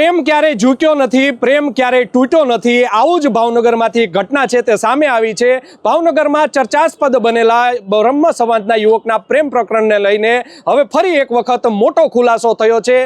પ્રેમ ક્યારેય ઝૂક્યો નથી, પ્રેમ ક્યારેય તૂટ્યો નથી. આવું જ ભાવનગરમાંથી ઘટના છે તે સામે આવી છે. ભાવનગરમાં ચર્ચાસ્પદ બનેલા બ્રહ્મ સમાજના યુવકના પ્રેમ પ્રકરણને લઈને હવે ફરી એક વખત મોટો ખુલાસો થયો છે.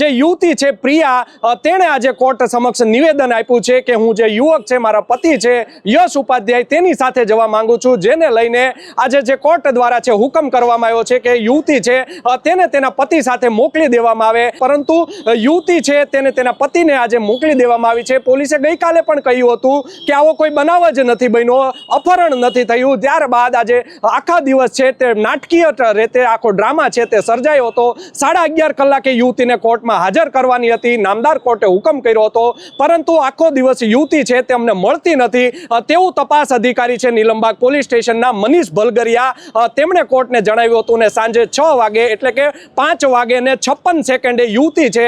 જે યુવતી છે પ્રિયા તેણે આજે કોર્ટ સમક્ષ નિવેદન આપ્યું છે કે હું જે યુવક છે, મારા પતિ છે, યશ ઉપાધ્યાય તેની સાથે જવા માંગુ છું. જેને લઈને આજે જે કોર્ટ દ્વારા છે હુકમ કરવામાં આવ્યો છે કે યુવતી છે તેને તેના પતિ સાથે મોકલી દેવામાં આવે. પરંતુ યુવતી છે, તેને તેના પતિને આજે મોકલી દેવામાં આવી છે. પોલીસે ગઈકાલે પણ કહ્યું હતું કે આવો કોઈ બનાવ જ નથી બન્યો, અપહરણ નથી થયું. ત્યારબાદ આજે આખા દિવસ છે તે નાટકીય રીતે આખો ડ્રામા છે તે સર્જાયો હતો. સાડા અગિયાર કલાકે યુવતીને કોર્ટમાં હાજર કરવાની હતી. નામદાર કોર્ટે હુકમ કર્યો હતો. પરંતુ આખો દિવસ યુવતી છે તે અમને મળતી નથી. તેવું તપાસ અધિકારી છે નીલમબાગ પોલીસ સ્ટેશનના મનીષ ભલગરિયા. તેમણે કોર્ટને જણાવ્યું હતું ને સાંજે છ વાગે એટલે કે પાંચ વાગે ને છપ્પન સેકન્ડે યુવતી છે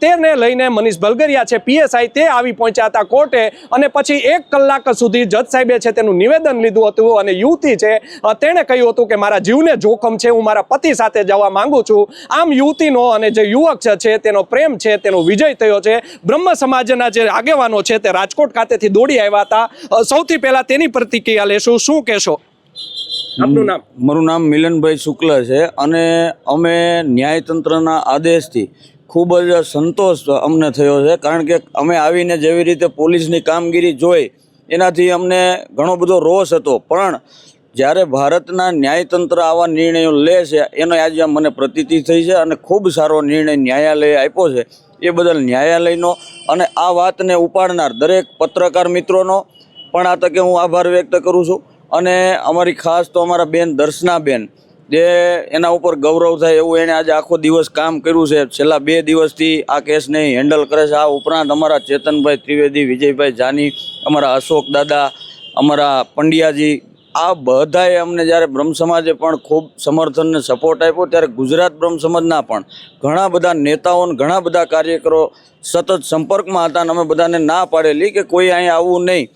તેને લઈને મનીષ ભલગરિયા છે. પીએસઆઈ તે આવી પહોંચ્યા હતા કોર્ટે અને પછી એક કલાક સુધી જજ સાહેબે છે તેનું નિવેદન લીધું હતું અને યુવતી છે તેણે કહ્યું હતું કે મારા જીવને જોખમ છે, હું મારા પતિ સાથે જવા માંગુ છું. આમ યુવતીનો અને જે યુવક છે તેનો પ્રેમ છે, તેનો વિજય થયો છે. બ્રહ્મ સમાજના જે આગેવાનો છે તે રાજકોટ ખાતેથી દોડી આવ્યા હતા. સૌથી પહેલાં તેની પ્રતિક્રિયા લેશું. શું કહેશો? આપનું નામ? મારું નામ મિલનભાઈ શુક્લ છે અને અમે ન્યાયતંત્રના આદેશથી ખૂબ જ સંતોષ અમને થયો છે. કારણ કે અમે આવીને જેવી રીતે પોલીસની કામગીરી જોઈ એનાથી અમને ઘણો બધો રોષ હતો. પણ જ્યારે ભારતના ન્યાયતંત્ર આવા નિર્ણયો લે છે એનો આજે મને પ્રતીતિ થઈ છે અને ખૂબ સારો નિર્ણય ન્યાયાલયે આપ્યો છે. એ બદલ ન્યાયાલયનો અને આ વાતને ઉપાડનાર દરેક પત્રકાર મિત્રોનો પણ આ તકે હું આભાર વ્યક્ત કરું છું. અને અમારી ખાસ તો અમારા બેન દર્શનાબેન જે એના ઉપર ગૌરવ થાય એવું એણે આજે આખો દિવસ કામ કર્યું છે. છેલ્લા બે દિવસથી આ કેસને હેન્ડલ કરે છે. આ ઉપરાંત અમારા ચેતનભાઈ ત્રિવેદી, વિજયભાઈ જાની, અમારા અશોક દાદા, અમારા પંડ્યાજી, આ બધાએ અમને જ્યારે બ્રહ્મ સમાજે પણ ખૂબ સમર્થન ને સપોર્ટ આપ્યો, ત્યારે ગુજરાત બ્રહ્મ સમાજના પણ ઘણા બધા નેતાઓ ને ઘણા બધા કાર્યકરો સતત સંપર્કમાં હતા અને અમે બધાને ના પાડેલી કે કોઈ અહીંયા આવવું નહીં.